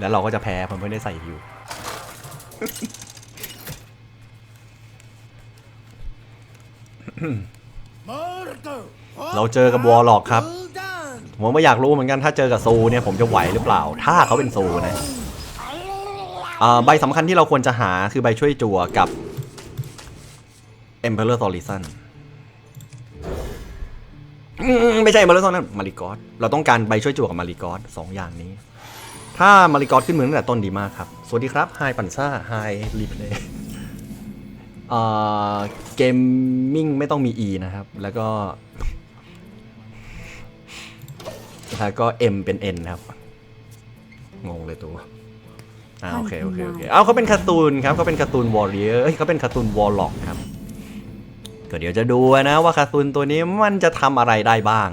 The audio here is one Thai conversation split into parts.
แล้วเราก็จะแพ้ผมไม่ได้ใส่ฮิวเราเจอกับวอลล็อกครับ ผมไม่อยากรู้เหมือนกันถ้าเจอกับซูเนี่ยผมจะไหวหรือเปล่า ถ้าเขาเป็นซูนะอ่าใบสำคัญที่เราควรจะหาคือใบช่วยจั่วกับ Emperor t o r i s o n อืมไม่ใช่ Emperor t o r i s o n มาริกอสเราต้องการใบช่วยจั่วกับมาริกอสสองอย่างนี้ ถ้ามาริกอสขึ้นมือตั้งแต่ต้นดีมากครับ สวัสดีครับไฮปันซ่าไฮรีเพลย์เกมมิ่งไม่ต้องมี E นะครับ แล้วก็ แล้วก็ M เป็น N นะครับ งงเลยตัวอ่าโอเค โอเค โอเค เอาเขาเป็นการ์ตูนครับเขาเป็นการ์ตูนวอร์เรียเอ้ยเขาเป็นการ์ตูนวอลล็อกครับก็เดี๋ยวจะดูนะว่าการ์ตูนตัวนี้มันจะทำอะไรได้บ้าง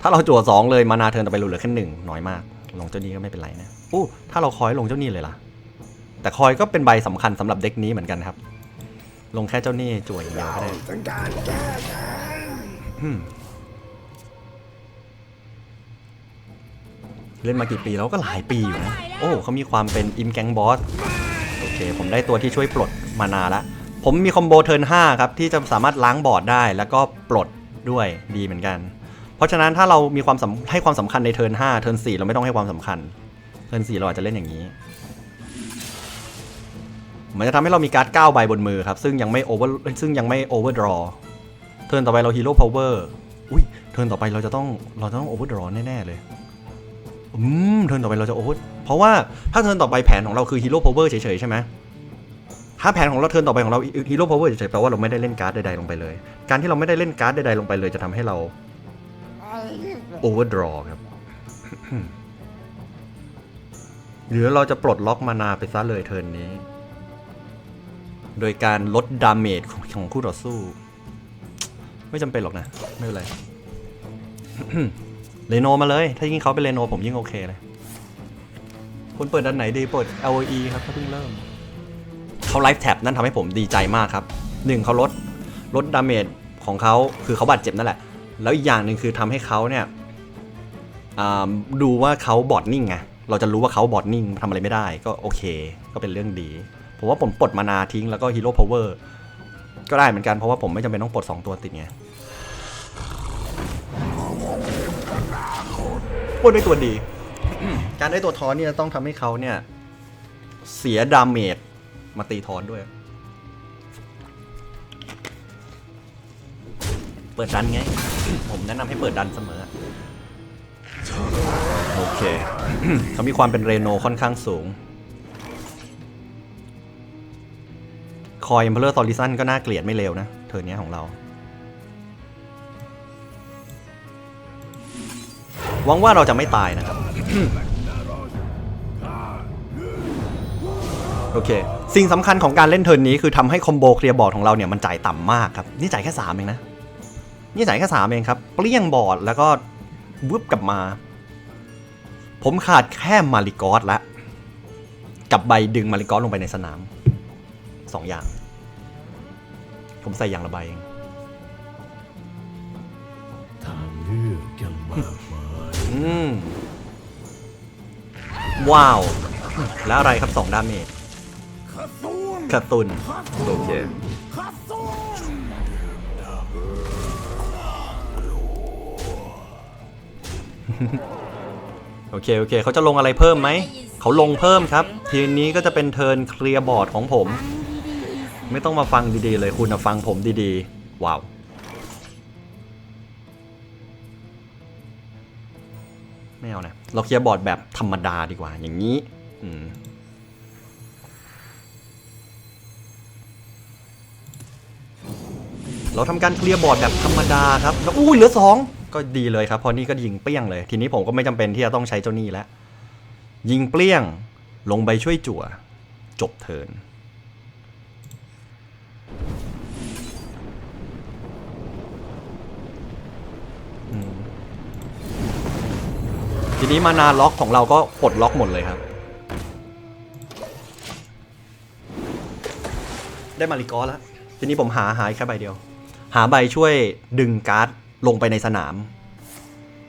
ถ้าเราจั่วสองเลยมานาเทิร์นต่อไปเหลือแค่หนึ่งน้อยมาก ลงเจ้านี้ก็ไม่เป็นไรนะอู้ถ้าเราคอยลงเจ้านี้เลยล่ะ แต่คอยก็เป็นใบสำคัญสำหรับเด็กนี้เหมือนกันครับ ลงแค่เจ้านี้จั่วอย่างเดียวก็ได้ต้องการแก้แค้นเล่นมากี่ปีแล้วก็หลายปีอยู่นะ โอ้เขามีความเป็นอิมแกงบอส โอเค ผมได้ตัวที่ช่วยปลดมานาละ ผมมีคอมโบเทิร์น5ครับ ที่จะสามารถล้างบอร์ดได้แล้วก็ปลดด้วยดีเหมือนกันเพ ราะฉะนั้นถ้าเรามีความให้ความสำคัญในเทิร์น5เทิร์น4เราไม่ต้องให้ความสำคัญ เทิร์น4เราอาจจะเล่นอย่างนี้ มันจะทำให้เรามีการ์ด9ใบบนมือครับ ซึ่งยังไม่โอเวอร์ซึ่งยังไม่โอเวอร์ดรอเทิร์นต่อไปเราฮีโร่พาวเวอร์อุ้ยเทิร์นต่อไปเราจะต้องเราจะต้องโอเวอร์ดรอแน่ๆเลยอืมเทิร์นต่อไปเราจะโอเวอร์เพราะว่าถ้าเทิร์นต่อไปแผนของเราคือฮีโร่พาวเวอร์เฉยๆใช่ไหมถ้าแผนของเราเทิร์นต่อไปของเราฮีโร่พาวเวอร์เฉยๆแปลว่าเราไม่ได้เล่นการ์ดใดๆลงไปเลย การที่เราไม่ได้เล่นการ์ดใดๆลงไปเลยจะทำให้เรา โอเวอร์ดรอครับ หรือเราจะปลดล็อกมานาไปซะเลยเทิร์นนี้ โดยการลดดาเมจของของคู่ต่อสู้ ไม่จำเป็นหรอกนะ ไม่เป็นไรเรโนมาเลย ถ้ายิ่งเขาเป็นเรโนผมยิ่งโอเคเลย คุณเปิดด้านไหนดีเปิด LOE ครับเขาเพิ่งเริ่ม เขาไลฟ์แท็บนั่นทำให้ผมดีใจมากครับหนึ่งเขาลดลดดาเมจของเขาคือเขาบาดเจ็บนั่นแหละ แล้วอีกอย่างหนึ่งคือทำให้เขาเนี่ย ดูว่าเขาบอดนิ่งไงเราจะรู้ว่าเขาบอดนิ่งทำอะไรไม่ได้ก็โอเค ก็เป็นเรื่องดี ผมว่าผมปลดมานาทิ้งแล้วก็ฮีโร่พาวเวอร์ก็ได้เหมือนกันเพราะว่าผมไม่จำเป็นต้องปลด 2 ตัวติดไงปลดด้วยตัวดี การได้ตัวทอนเนี่ยต้องทำให้เขาเนี่ย เสียดาเมจมาตีทอนด้วย เปิดดันไง ผมแนะนำให้เปิดดันเสมอ โอเค เขามีความเป็นเรโนค่อนข้างสูง คอย Emperor t o r i s o n ก็น่าเกลียดไม่เลวนะ เธอเนี้ยของเรา หวังว่าเราจะไม่ตายนะครับ โอเค สิ่งสำคัญของการเล่นเทิร์นนี้คือทำให้คอมโบเคลียร์บอร์ดของเราเนี่ยมันจ่ายต่ำมากครับ นี่จ่ายแค่ 3 เองนะ นี่จ่ายแค่ 3 เองครับ เปลี่ยงบอร์ดแล้วก็ วึบกลับมา ผมขาดแค่มาริกอสละ กับใบดึงมาริกอสลงไปในสนามสองอย่าง ผมใส่อย่างละใบเองทางเลือกยังมากมายอืมว้าว แล้วอะไรครับสองดาเมจขสูนกระตุนโอเค โอเค โอเค เขาจะลงอะไรเพิ่มไหม เขาลงเพิ่มครับ ทีนี้ก็จะเป็นเทิร์นเคลียร์บอร์ดของผม ไม่ต้องมาฟังดีๆ เลยคุณฟังผมดีๆ ว้าว ไม่เอานะ เราเคลียร์บอร์ดแบบธรรมดาดีกว่า อย่างนี้ อืมเราทำการเคลียร์บอร์ดแบบธรรมดาครับแล้วอุ้ยเหลือสอง ก็ดีเลยครับเพอนี่ก็ยิงเปรี้ยงเลย ทีนี้ผมก็ไม่จำเป็นที่จะต้องใช้เจ้าหนี้แล้ว ยิงเปรี้ยง ลงไปช่วยจั่ว จบเทินทีนี้มานาล็อกของเราก็ปลดล็อกหมดเลยครับ ได้มาริกอแล้ว ทีนี้ผมหาหายแค่ใบเดียว หาใบช่วยดึงการ์ด ลงไปในสนาม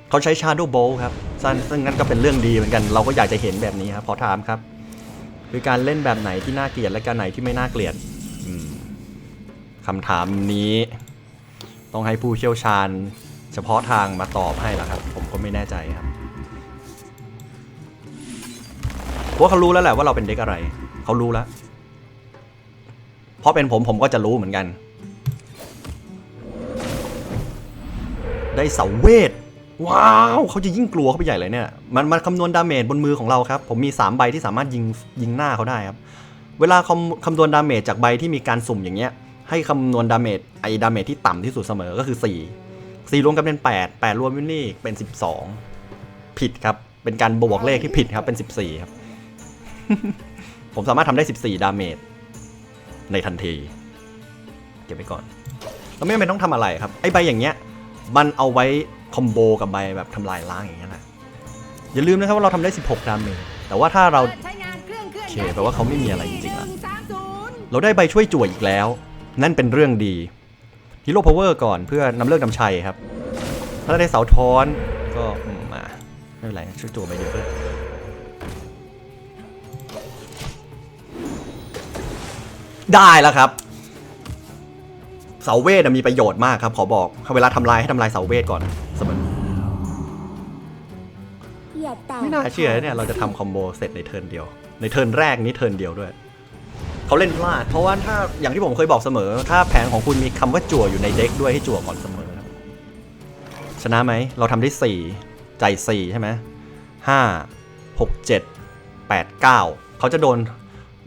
เขาใช้ Shadow Bolt ครับซึ่งซึ่งนั่นก็เป็นเรื่องดีเหมือนกัน เราก็อยากจะเห็นแบบนี้ครับขอถามครับ คือการเล่นแบบไหนที่น่าเกลียดและการไหนที่ไม่น่าเกลียดคำถามนี้ ต้องให้ผู้เชี่ยวชาญ เฉพาะทางมาตอบให้ละครับ ผมก็ไม่แน่ใจครับเพราะเขารู้แล้วแหละว่าเราเป็นเด็กอะไร เขารู้แล้ว เพราะเป็นผมผมก็จะรู้เหมือนกัน ได้เสาเวทว้าวเขาจะยิ่งกลัวเข้าไปใหญ่เลยเนี่ยมันมันคำนวณดาเมจบนมือของเราครับ ผมมี 3 ใบที่สามารถยิงยิงหน้าเขาได้ครับ เวลาคำคำนวณดาเมจจากใบที่มีการสุ่มอย่างเงี้ย ให้คำนวณดาเมจไอ้ดาเมจที่ต่ำที่สุดเสมอก็คือ 4 4รวมกันเป็น 8 8 รวมเป็นนี่เป็น 12 ผิดครับ เป็นการบวกเลขที่ผิดครับเป็น 14 ครับ ผมสามารถทำได้ 14 ดาเมจในทันที เก็บไว้ก่อนแล้วไม่จำเป็นต้องทำอะไรครับ ไอ้ใบอย่างเงี้ย มันเอาไว้คอมโบกับใบแบบทำลายล้างอย่างเงี้ยนะอย่าลืมนะครับว่าเราทำได้ 16 ดาเมจแต่ว่าถ้าเราโอเคแปลว่าเขาไม่มีอะไรจริงๆละเราได้ใบช่วยจั่วอีกแล้ว นั่นเป็นเรื่องดีฮีโร่พาวเวอร์ก่อนเพื่อนำเลิกนำชัยครับ ถ้าได้เสาท้อนก็อืมาไม่เป็นไรช่วยจั่วใบเดียวเพื่อนได้แล้วครับ เสาเวทอะมีประโยชน์มากครับ ขอบอกเวลาทำลายให้ทำลายเสาเวทก่อนเสมออย่าแตะไม่น่าเชื่อนะเนี่ยเราจะทำคอมโบเสร็จในเทิร์นเดียว ในเทิร์นแรกนี้เทิร์นเดียวด้วยเขาเล่นพลาด เพราะว่าถ้าอย่างที่ผมเคยบอกเสมอ ถ้าแผนของคุณมีคำว่าจั่วอยู่ในเด็กด้วยให้จั่วก่อนเสมอครับชนะไหม เราทำได้ 4 ใจ 4 ใช่ไหมห้าหกเจ็ดแปดเก้าเขาจะโดน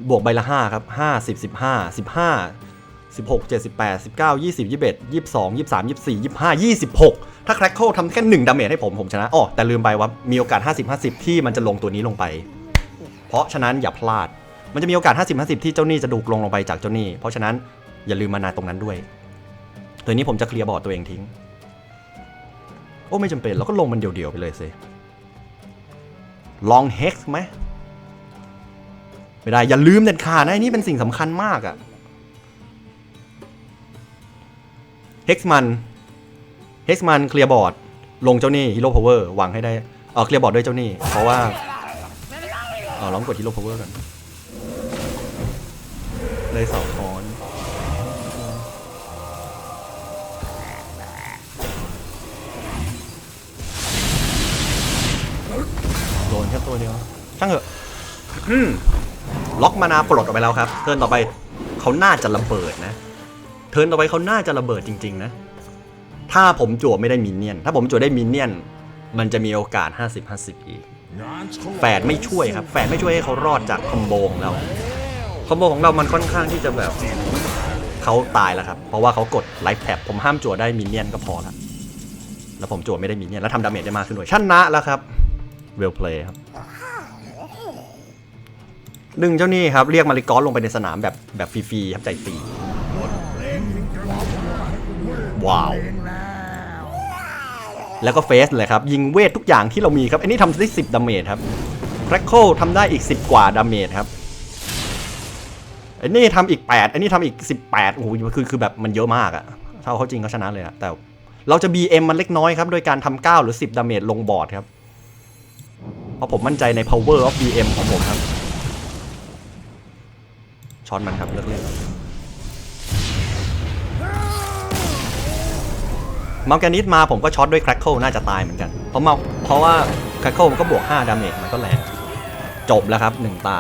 บวกใบละ 5 ครับ 5 10 15 15 16 78 19 20 21 22 23 24 25 26 ถ้าแครคโคทำแค่ 1ดาเมจให้ผมผมชนะอ๋อแต่ลืมไปว่ามีโอกาส 50 50 ที่มันจะลงตัวนี้ลงไป เพราะฉะนั้นอย่าพลาด มันจะมีโอกาส 50 50 ที่เจ้าหนี้จะดูกลงลงไปจากเจ้าหนี้ เพราะฉะนั้นอย่าลืมมานาตรงนั้นด้วยตัวนี้ผมจะเคลียร์บอร์ดตัวเองทิ้ง โอ้ไม่จำเป็นเราก็ลงมันเดี่ยวๆไปเลยสิลองเฮกไหมไม่ได้อย่าลืมเด็ดขาดนะนี่เป็นสิ่งสำคัญมากอะ เฮกมันเฮกมันเคลียร์บอร์ดลงเจ้าหนี้ฮีโร่พาวเวอร์วางให้ได้เออเคลียร์บอร์ดด้วยเจ้าหนี้เพราะว่าเออลองกดฮีโร่พาวเวอร์กันเลยเสาคอนโดนแค่ตัวเดียวช่างเถอะอืมล็อกมานาปลดออกไปแล้วครับเทิร์นต่อไปเขาน่าจะระเบิดนะ เทิร์นต่อไปเขาน่าจะระเบิดจริง ๆ นะ ถ้าผมจั่วไม่ได้มินเนี่ยน ถ้าผมจั่วได้มินเนี่ยน มันจะมีโอกาส 50-50 อีก แฝดไม่ช่วยครับ แฝดไม่ช่วยให้เขารอดจากคอมโบของเรา คอมโบของเรามันค่อนข้างที่จะแบบเขาตายแล้วครับ เพราะว่าเขากดไลฟ์แท็บผมห้ามจั่วได้มินเนี่ยนก็พอละ แล้วผมจั่วไม่ได้มินเนี่ยนแล้วทำดาเมจได้มากขึ้นด้วยชนะแล้วครับ เวลเพลย์ครับหนึ่งเจ้านี่ครับเรียกมาริกอสลงไปในสนามแบบแบบฟรีๆครับใจฟรี ว้าว แล้วก็เฟสเลยครับ ยิงเวททุกอย่างที่เรามีครับ อันนี้ทำได้ 10ดาเมจครับแครคโคทำได้อีก 10 กว่าดาเมจครับอันนี้ทำอีก 8 อันนี้ทำอีก 18โอ้โหคือคือแบบมันเยอะมากอะถ้าเอาเขาจริงเขาชนะเลยอะแต่เราจะ BM มันเล็กน้อยครับโดยการทำ9หรือ 10ดาเมจลงบอร์ดครับเพราะผมมั่นใจใน power of BM ของผมครับช็อตมันครับเลิกเล่น มาแกนิสมาผมก็ช็อตด้วยแครคเคิลน่าจะตายเหมือนกัน เพราะมาเพราะว่าแครคเคิลมันก็บวก 5 ดาเมจมันก็แรงจบแล้วครับ 1 ตา